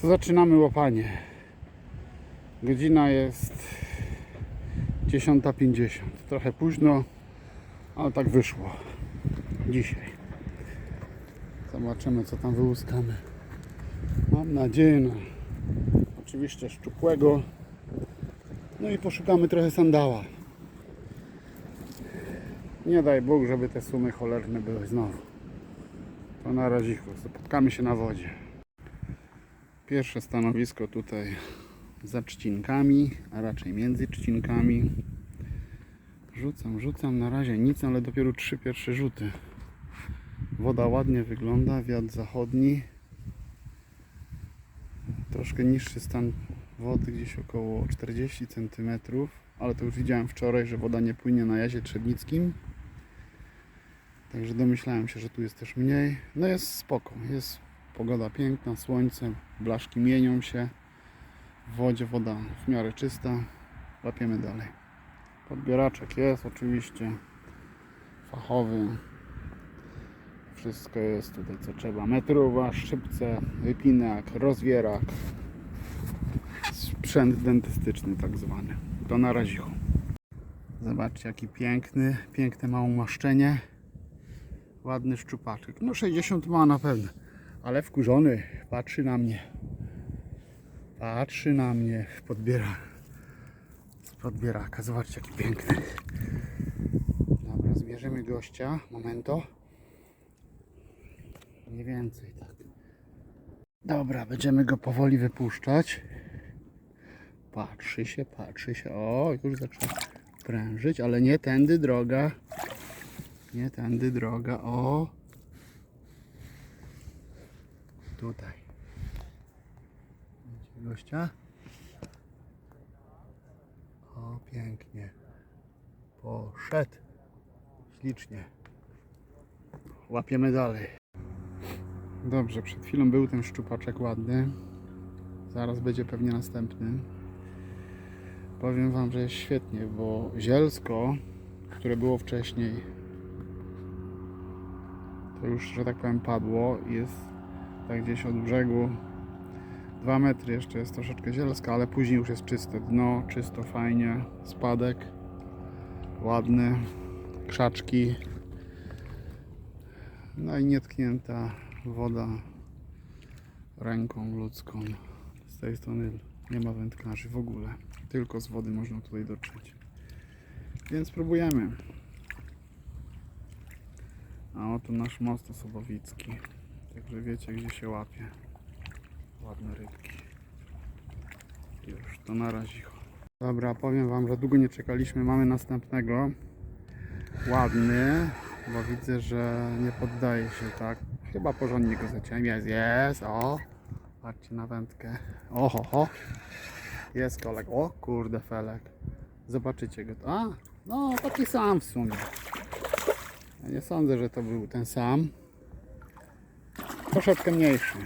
to zaczynamy łapanie. Godzina jest 10.50. Trochę późno, ale tak wyszło. Dzisiaj. Zobaczymy co tam wyłuskamy. Mam nadzieję na oczywiście szczupłego. No i poszukamy trochę sandała. Nie daj Bóg, żeby te sumy cholerne były znowu. To na razie spotkamy się na wodzie. Pierwsze stanowisko tutaj za trzcinkami, a raczej między trzcinkami. Rzucam, rzucam, na razie nic, ale dopiero trzy pierwsze rzuty. Woda ładnie wygląda, wiatr zachodni. Troszkę niższy stan wody, gdzieś około 40 cm, ale to już widziałem wczoraj, że woda nie płynie na jazie trzebnickim. Także domyślałem się, że tu jest też mniej. No jest spoko, jest pogoda piękna, słońce, blaszki mienią się. W wodzie woda w miarę czysta. Łapiemy dalej. Podbieraczek jest oczywiście. Fachowy. Wszystko jest tutaj co trzeba. Metruwa, szczypce, wypinak, rozwierak. Sprzęt dentystyczny tak zwany. To na razichu. Zobaczcie jaki piękny, piękne ma umaszczenie. Ładny szczupaczek. No 60 ma na pewno. Ale wkurzony. Patrzy na mnie. Patrzy na mnie. Podbiera. Podbieraka. Zobaczcie jaki piękny. Dobra, zbierzemy gościa. Momento. Mniej więcej tak. Dobra, będziemy go powoli wypuszczać. Patrzy się, patrzy się. O, już zaczyna prężyć, ale nie tędy droga. Nie tędy droga. O! Tutaj. Widzicie gościa? O, pięknie. Poszedł. Ślicznie. Łapiemy dalej. Dobrze, przed chwilą był ten szczupaczek ładny. Zaraz będzie pewnie następny. Powiem Wam, że jest świetnie, bo zielsko, które było wcześniej, to już, że tak powiem, padło jest tak gdzieś od brzegu. 2 metry jeszcze jest troszeczkę zielska, ale później już jest czyste dno, czysto, fajnie, spadek ładny, krzaczki. No i nietknięta woda ręką ludzką. Z tej strony nie ma wędkarzy w ogóle. Tylko z wody można tutaj dotrzeć. Więc próbujemy a oto nasz most osobowicki. Także wiecie gdzie się łapie. Ładne rybki. Już to na razie. Dobra, powiem wam, że długo nie czekaliśmy. Mamy następnego. Ładny, bo widzę, że nie poddaje się tak. Chyba porządnie go zaciąłem. Jest, jest, o. Patrzcie na wędkę. Oho, ho. Jest kolek. O kurde felek. Zobaczycie go. A, no taki sam w sumie. Ja nie sądzę, że to był ten sam. Troszeczkę mniejszy.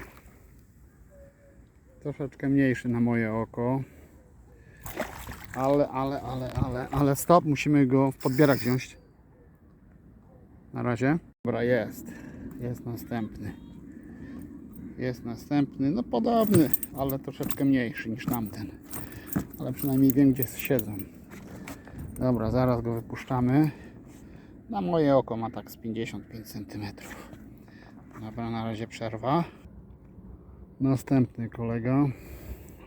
Troszeczkę mniejszy na moje oko. Ale, ale, ale, ale, ale stop, musimy go w podbierak wziąć. Na razie. Dobra, jest. Jest następny. Jest następny, no podobny, ale troszeczkę mniejszy niż tamten. Ale przynajmniej wiem, gdzie siedzą. Dobra, zaraz go wypuszczamy. Na moje oko ma tak z 55 cm. Dobra, na razie przerwa. Następny kolega.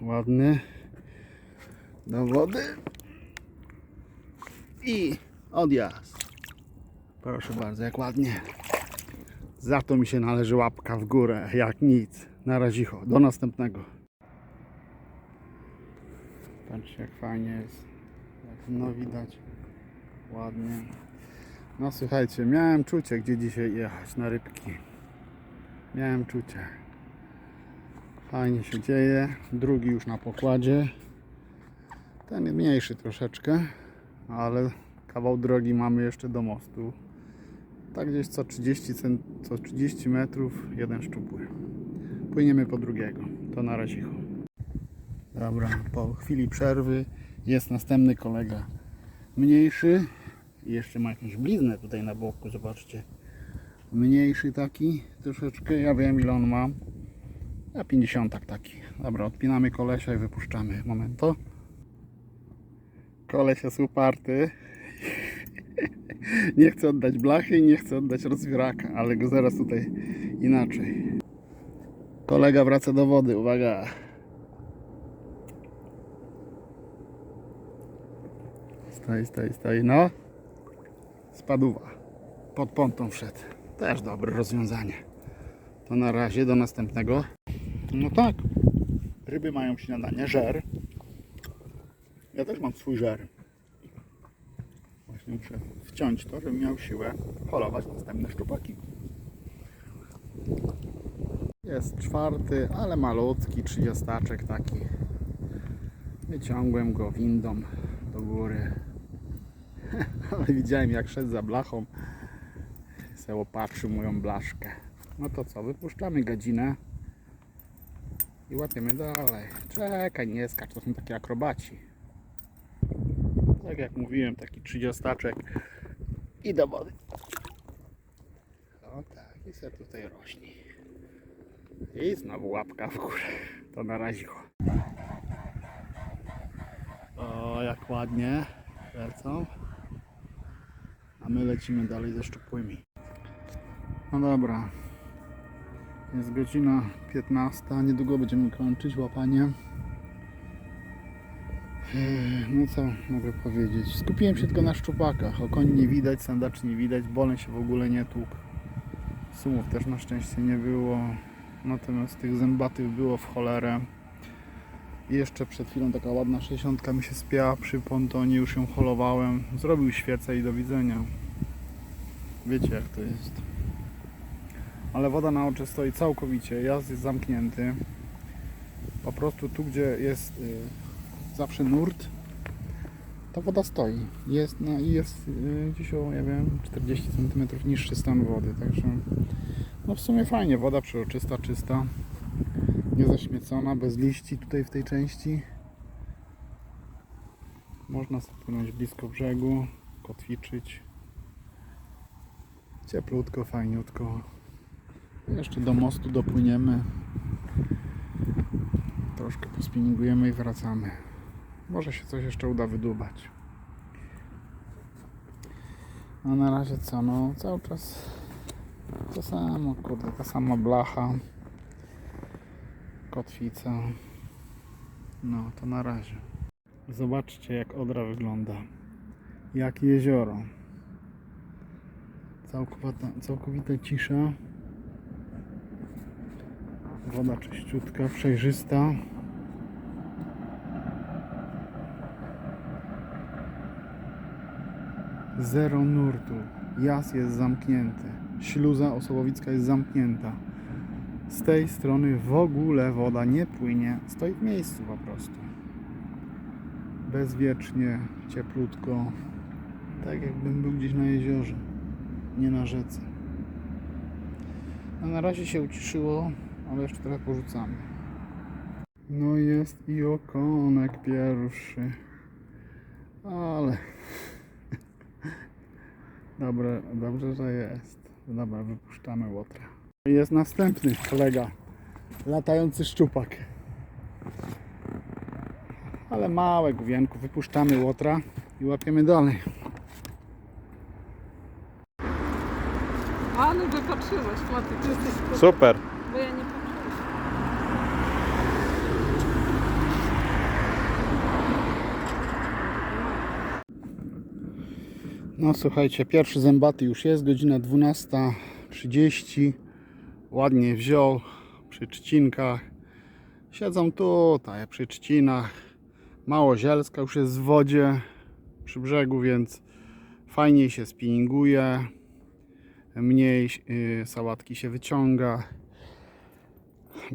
Ładny. Do wody. I odjazd. Proszę bardzo, jak ładnie. Za to mi się należy łapka w górę, jak nic. Na razie, do następnego. Patrzcie, jak fajnie jest. Jak no widać. Ładnie. No słuchajcie, miałem czucie, gdzie dzisiaj jechać na rybki. Miałem czucie. Fajnie się dzieje. Drugi już na pokładzie. Ten mniejszy troszeczkę, ale kawał drogi mamy jeszcze do mostu. Tak gdzieś co 30, cent, co 30 metrów jeden szczupły. Płyniemy po drugiego. To na razie. Dobra, po chwili przerwy jest następny kolega mniejszy. Jeszcze ma jakąś bliznę tutaj na boku, zobaczcie. Mniejszy taki troszeczkę, ja wiem ile on ma. A 50 taki. Dobra, odpinamy kolesia i wypuszczamy. Momento. Koleś jest uparty. nie chce oddać blachy i nie chce oddać rozwieraka, ale go zaraz tutaj inaczej. Kolega wraca do wody, uwaga. Stoi, stoi, stoi, no. Spaduwa. Pod pontą wszedł. Też dobre rozwiązanie. To na razie, do następnego. No tak. Ryby mają śniadanie, żer. Ja też mam swój żer. Właśnie muszę wciąć to, żebym miał siłę holować następne szczupaki. Jest czwarty, ale malutki, trzydziestaczek taki. Wyciągłem go windą do góry. ale widziałem jak szedł za blachą. Se opatrzył moją blaszkę. No to co, wypuszczamy gadzinę i łapiemy dalej. Czekaj, nie skacz, to są takie akrobaci. Tak jak mówiłem, taki trzydziestaczek i do wody. O tak, i se tutaj rośnie. I znowu łapka w górę. To naraziło. O, jak ładnie lecą. A my lecimy dalej ze szczupłymi. No dobra. Jest godzina 15. Niedługo będziemy kończyć łapanie. Eee, No co mogę powiedzieć? Skupiłem się tylko na szczupakach. Okoń nie widać, sandacz nie widać, boleń się w ogóle nie tłukł. Sumów też na szczęście nie było. Natomiast tych zębatych było w cholerę. I jeszcze przed chwilą taka ładna 60 mi się spiała przy pontonie, już ją holowałem. Zrobił świecę i do widzenia. Wiecie jak to jest. Ale woda na oczy stoi całkowicie, jazd jest zamknięty. Po prostu tu gdzie jest y, zawsze nurt, ta woda stoi. Jest, no, i jest y, gdzieś o, nie wiem, 40 cm niższy stan wody, także no w sumie fajnie, woda przeroczysta, czysta, niezaśmiecona, bez liści tutaj w tej części. Można płynąć blisko brzegu, kotwiczyć. Cieplutko, fajniutko. Jeszcze do mostu dopłyniemy. Troszkę pospinningujemy i wracamy. Może się coś jeszcze uda wydubać. A na razie co? No cały czas to samo, kurde, ta sama blacha. Kotwica. No to na razie. Zobaczcie jak Odra wygląda. Jak jezioro. Całkowita, całkowita cisza. Woda czyściutka, przejrzysta. Zero nurtu. Jas jest zamknięty. Śluza Osołowicka jest zamknięta. Z tej strony w ogóle woda nie płynie. Stoi w miejscu po prostu. Bezwiecznie, cieplutko. Tak jakbym był gdzieś na jeziorze, nie na rzece. A na razie się uciszyło, ale jeszcze trochę porzucamy. No jest i okonek pierwszy. Ale. Dobre, dobrze, że jest. Dobra, wypuszczamy łotra. Jest następny kolega. Latający szczupak. Ale małe główienko. Wypuszczamy łotra i łapiemy dalej. A, no wypatrzyłeś, Maty, ty jesteś spoko, Super. bo ja nie patrzyłam. No słuchajcie, pierwszy zębaty już jest, godzina 12.30. Ładnie wziął przy trzcinkach. Siedzą tutaj przy trzcinach. Mało zielska już jest w wodzie przy brzegu, więc fajniej się spinninguje. Mniej yy, sałatki się wyciąga.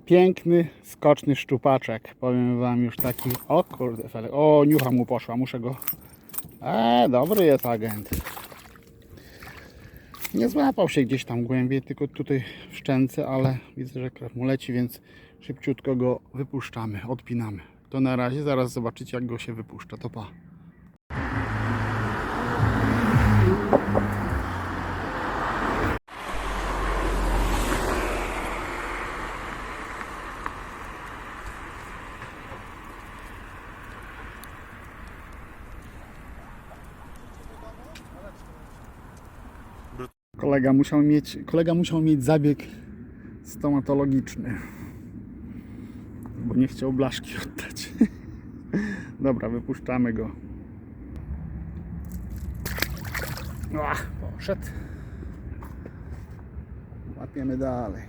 Piękny, skoczny szczupaczek. Powiem wam już taki. O kurde, fele. O, niucha mu poszła, muszę go E, dobry jest agent. Nie złapał się gdzieś tam głębiej, tylko tutaj w szczęce, ale widzę, że krew mu leci, więc szybciutko go wypuszczamy, odpinamy. To na razie, zaraz zobaczycie jak go się wypuszcza, to pa. Kolega musiał mieć, kolega musiał mieć zabieg stomatologiczny, bo nie chciał blaszki oddać. Dobra, wypuszczamy go. Ach, poszedł. Łapiemy dalej.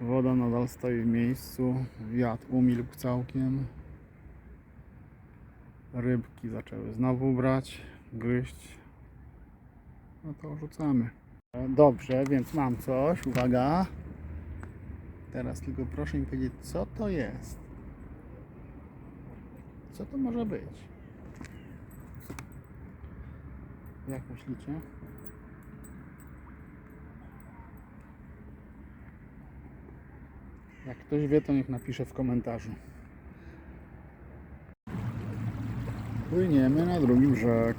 Woda nadal stoi w miejscu. Wiatr umilkł całkiem. Rybki zaczęły znowu brać, gryźć. No to rzucamy. Dobrze, więc mam coś. Uwaga. Teraz tylko proszę mi powiedzieć, co to jest. Co to może być? Jak myślicie? Jak ktoś wie, to niech napisze w komentarzu. Płyniemy na drugi brzeg.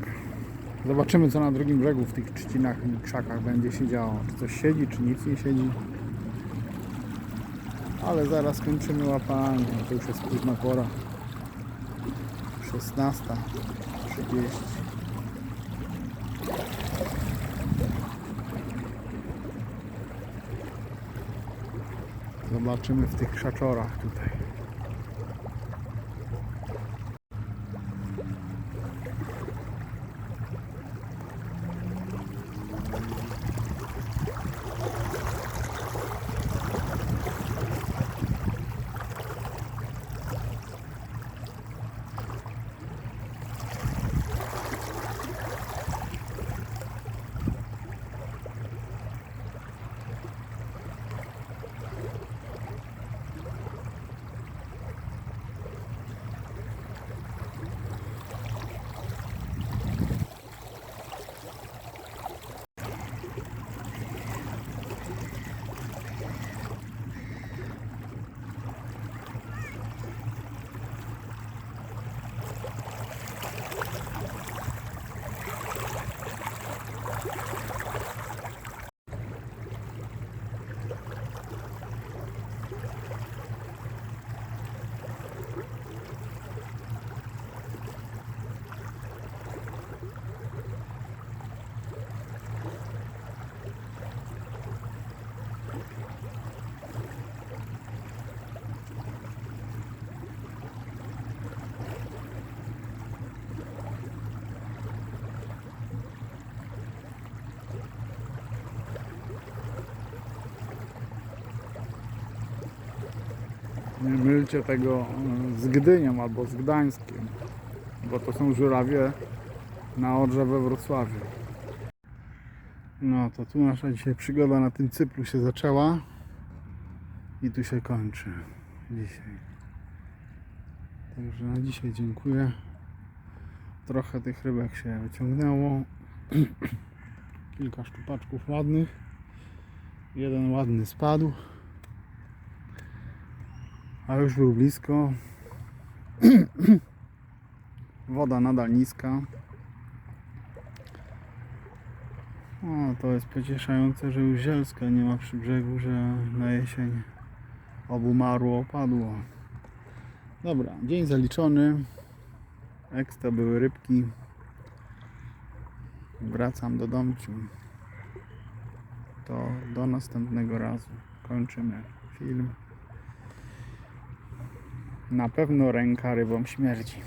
Zobaczymy, co na drugim brzegu w tych trzcinach i krzakach będzie się działo. Czy coś siedzi, czy nic nie siedzi. Ale zaraz kończymy łapanie. To już jest późna pora. 16.30. Zobaczymy w tych krzaczorach tutaj. Nie mylcie tego e, z Gdynią albo z Gdańskiem, bo to są żurawie na Odrze we Wrocławiu. No to tu nasza dzisiaj przygoda na tym cyplu się zaczęła i tu się kończy dzisiaj. Także na dzisiaj dziękuję. Trochę tych rybek się wyciągnęło. Kilka szczupaczków ładnych. Jeden ładny spadł. A już był blisko. Woda nadal niska. O, to jest pocieszające, że już zielska nie ma przy brzegu, że na jesień obumarło, opadło. Dobra, dzień zaliczony. Ekstra były rybki. Wracam do domciu. To do następnego razu. Kończymy film. Na pewno ręka rybom śmierdzi,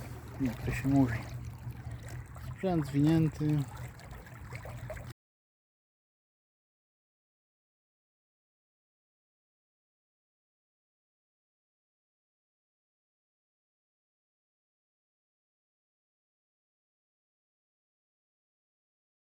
jak to się mówi. Sprzęt zwinięty,